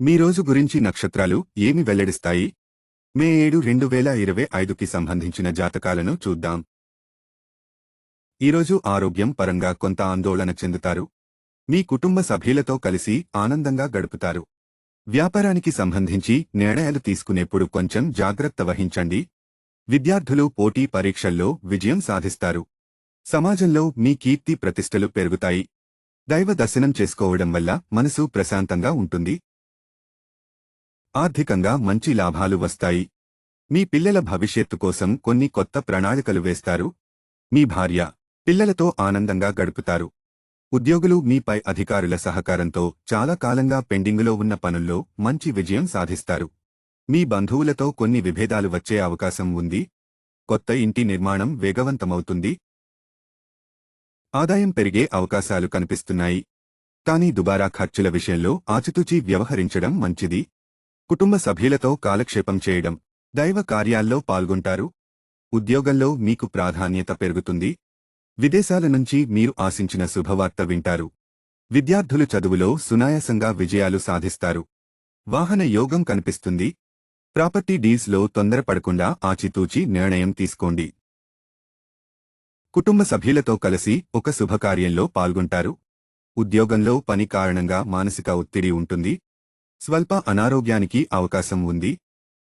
మీ రోజు గురించి నక్షత్రాలు ఏమి వెల్లడిస్తాయి? మే ఏడు రెండు వేల ఇరవై ఐదుకి సంబంధించిన జాతకాలను చూద్దాం. ఈరోజు ఆరోగ్యం పరంగా కొంత ఆందోళన చెందుతారు. మీ కుటుంబ సభ్యులతో కలిసి ఆనందంగా గడుపుతారు. వ్యాపారానికి సంబంధించి నిర్ణయాలు తీసుకునేప్పుడు కొంచెం జాగ్రత్త వహించండి. విద్యార్థులు పోటీ పరీక్షల్లో విజయం సాధిస్తారు. సమాజంలో మీ కీర్తి ప్రతిష్టలు పెరుగుతాయి. దైవ దర్శనం చేసుకోవడం వల్ల మనసు ప్రశాంతంగా ఉంటుంది. ఆర్థికంగా మంచి లాభాలు వస్తాయి. మీ పిల్లల భవిష్యత్తు కోసం కొన్ని కొత్త ప్రణాళికలు వేస్తారు. మీ భార్య పిల్లలతో ఆనందంగా గడుపుతారు. ఉద్యోగులు మీపై అధికారుల సహకారంతో చాలా కాలంగా పెండింగులో ఉన్న పనుల్లో మంచి విజయం సాధిస్తారు. మీ బంధువులతో కొన్ని విభేదాలు వచ్చే అవకాశం ఉంది. కొత్త ఇంటి నిర్మాణం వేగవంతమవుతుంది. ఆదాయం పెరిగే అవకాశాలు కనిపిస్తున్నాయి. కానీ దుబారా ఖర్చుల విషయంలో ఆచితూచి వ్యవహరించడం మంచిది. కుటుంబ సభ్యులతో కాలక్షేపం చేయడం దైవ కార్యాల్లో పాల్గొంటారు. ఉద్యోగంలో మీకు ప్రాధాన్యత పెరుగుతుంది. విదేశాల నుంచి మీరు ఆశించిన శుభవార్త వింటారు. విద్యార్థులు చదువులో సునాయాసంగా విజయాలు సాధిస్తారు. వాహన యోగం కనిపిస్తుంది. ప్రాపర్టీ డీల్స్లో తొందరపడకుండా ఆచితూచి నిర్ణయం తీసుకోండి. కుటుంబ సభ్యులతో కలిసి ఒక శుభకార్యంలో పాల్గొంటారు. ఉద్యోగంలో పని కారణంగా మానసిక ఒత్తిడి ఉంటుంది. స్వల్ప అనారోగ్యానికి అవకాశం ఉంది.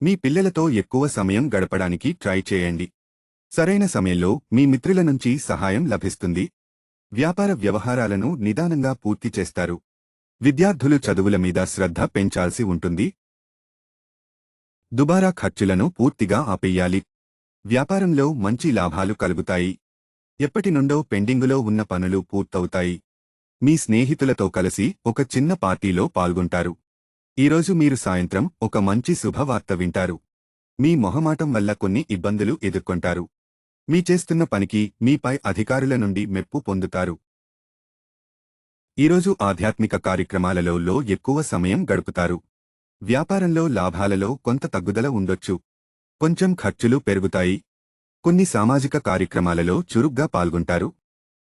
మీ పిల్లలతో ఎక్కువ సమయం గడపడానికి ట్రై చేయండి. సరైన సమయంలో మీ మిత్రుల నుంచి సహాయం లభిస్తుంది. వ్యాపార వ్యవహారాలను నిదానంగా పూర్తి చేస్తారు. విద్యార్థులు చదువుల మీద శ్రద్ధ పెంచాల్సి ఉంటుంది. దుబారా ఖర్చులను పూర్తిగా ఆపేయాలి. వ్యాపారంలో మంచి లాభాలు కలుగుతాయి. ఎప్పటి నుండో పెండింగులో ఉన్న పనులు పూర్తవుతాయి. మీ స్నేహితులతో కలిసి ఒక చిన్న పార్టీలో పాల్గొంటారు. ఈరోజు మీరు సాయంత్రం ఒక మంచి శుభవార్త వింటారు. మీ మొహమాటం వల్ల కొన్ని ఇబ్బందులు ఎదుర్కొంటారు. మీ చేస్తున్న పనికి మీపై అధికారుల నుండి మెప్పు పొందుతారు. ఈరోజు ఆధ్యాత్మిక కార్యక్రమాలలో లో ఎక్కువ సమయం గడుపుతారు. వ్యాపారంలో లాభాలలో కొంత తగ్గుదల ఉండొచ్చు. కొంచెం ఖర్చులు పెరుగుతాయి. కొన్ని సామాజిక కార్యక్రమాలలో చురుగ్గా పాల్గొంటారు.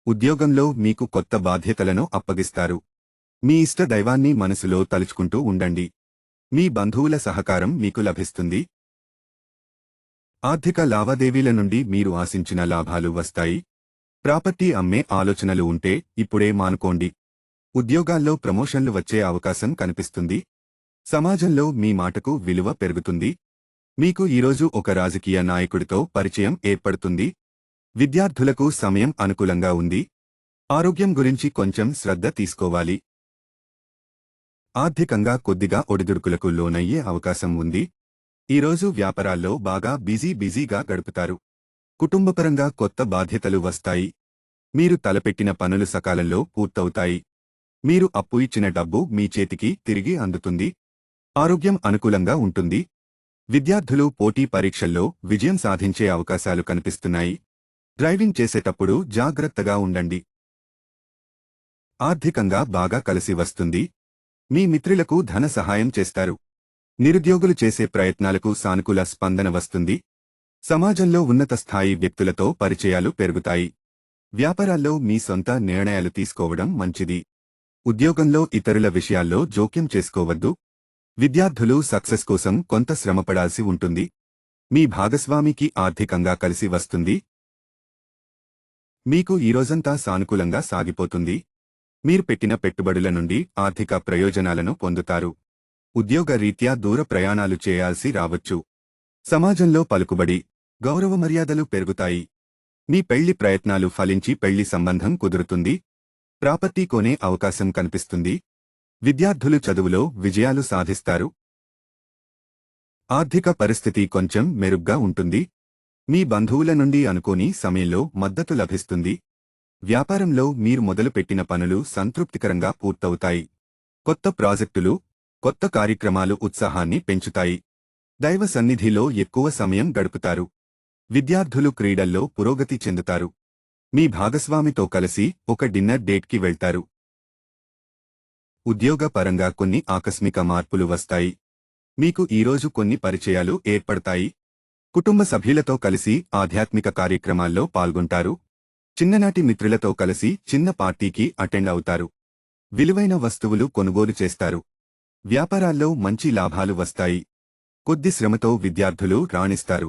ఉద్యోగంలో మీకు కొత్త బాధ్యతలను అప్పగిస్తారు. మీ ఇష్ట దైవాన్ని మనసులో తలుచుకుంటూ ఉండండి. మీ బంధువుల సహకారం మీకు లభిస్తుంది. ఆర్థిక లావాదేవీల నుండి మీరు ఆశించిన లాభాలు వస్తాయి. ప్రాపర్టీ అమ్మే ఆలోచనలు ఉంటే ఇప్పుడే మానుకోండి. ఉద్యోగాల్లో ప్రమోషన్లు వచ్చే అవకాశం కనిపిస్తుంది. సమాజంలో మీ మాటకు విలువ పెరుగుతుంది. మీకు ఈరోజు ఒక రాజకీయ నాయకుడితో పరిచయం ఏర్పడుతుంది. విద్యార్థులకు సమయం అనుకూలంగా ఉంది. ఆరోగ్యం గురించి కొంచెం శ్రద్ధ తీసుకోవాలి. ఆర్థికంగా కొద్దిగా ఒడిదుడుకులకు లోనయ్యే అవకాశం ఉంది. ఈరోజు వ్యాపారాల్లో బాగా బిజీ బిజీగా గడుపుతారు. కుటుంబపరంగా కొత్త బాధ్యతలు వస్తాయి. మీరు తలపెట్టిన పనులు సకాలంలో పూర్తవుతాయి. మీరు అప్పు ఇచ్చిన డబ్బు మీ చేతికి తిరిగి అందుతుంది. ఆరోగ్యం అనుకూలంగా ఉంటుంది. విద్యార్థులు పోటీ పరీక్షల్లో విజయం సాధించే అవకాశాలు కనిపిస్తున్నాయి. డ్రైవింగ్ చేసేటప్పుడు జాగ్రత్తగా ఉండండి. ఆర్థికంగా బాగా కలిసి వస్తుంది. మీ మిత్రులకు ధన సహాయం చేస్తారు. నిరుద్యోగులు చేసే ప్రయత్నాలకు సానుకూల స్పందన వస్తుంది. సమాజంలో ఉన్నత స్థాయి వ్యక్తులతో పరిచయాలు పెరుగుతాయి. వ్యాపారాల్లో మీ సొంత నిర్ణయాలు తీసుకోవడం మంచిది. ఉద్యోగంలో ఇతరుల విషయాల్లో జోక్యం చేసుకోవద్దు. విద్యార్థులు సక్సెస్ కోసం కొంత శ్రమపడాల్సి ఉంటుంది. మీ భాగస్వామికి ఆర్థికంగా కలిసి వస్తుంది. మీకు ఈ రోజంతా సానుకూలంగా సాగిపోతుంది. మీరు పెట్టిన పెట్టుబడుల నుండి ఆర్థిక ప్రయోజనాలను పొందుతారు. ఉద్యోగ రీత్యా దూర ప్రయాణాలు చేయాల్సి రావచ్చు. సమాజంలో పలుకుబడి గౌరవ మర్యాదలు పెరుగుతాయి. మీ పెళ్ళి ప్రయత్నాలు ఫలించి పెళ్ళి సంబంధం కుదురుతుంది. ప్రాపర్టీ కొనే అవకాశం కనిపిస్తుంది. విద్యార్థులు చదువులో విజయాలు సాధిస్తారు. ఆర్థిక పరిస్థితి కొంచెం మెరుగ్గా ఉంటుంది. మీ బంధువుల నుండి అనుకోని సమయంలో మద్దతు లభిస్తుంది. వ్యాపారంలో మీరు మొదలుపెట్టిన పనులు సంతృప్తికరంగా పూర్తవుతాయి. కొత్త ప్రాజెక్టులు కొత్త కార్యక్రమాలు ఉత్సాహాన్ని పెంచుతాయి. దైవ సన్నిధిలో ఎక్కువ సమయం గడుపుతారు. విద్యార్థులు క్రీడల్లో పురోగతి చెందుతారు. మీ భాగస్వామితో కలిసి ఒక డిన్నర్ డేట్కి వెళ్తారు. ఉద్యోగపరంగా కొన్ని ఆకస్మిక మార్పులు వస్తాయి. మీకు ఈరోజు కొన్ని పరిచయాలు ఏర్పడతాయి. కుటుంబ సభ్యులతో కలిసి ఆధ్యాత్మిక కార్యక్రమాల్లో పాల్గొంటారు. చిన్ననాటి మిత్రులతో కలిసి చిన్న పార్టీకి అటెండ్ అవుతారు. విలువైన వస్తువులు కొనుగోలు చేస్తారు. వ్యాపారాల్లో మంచి లాభాలు వస్తాయి. కొద్ది శ్రమతో విద్యార్థులు రాణిస్తారు.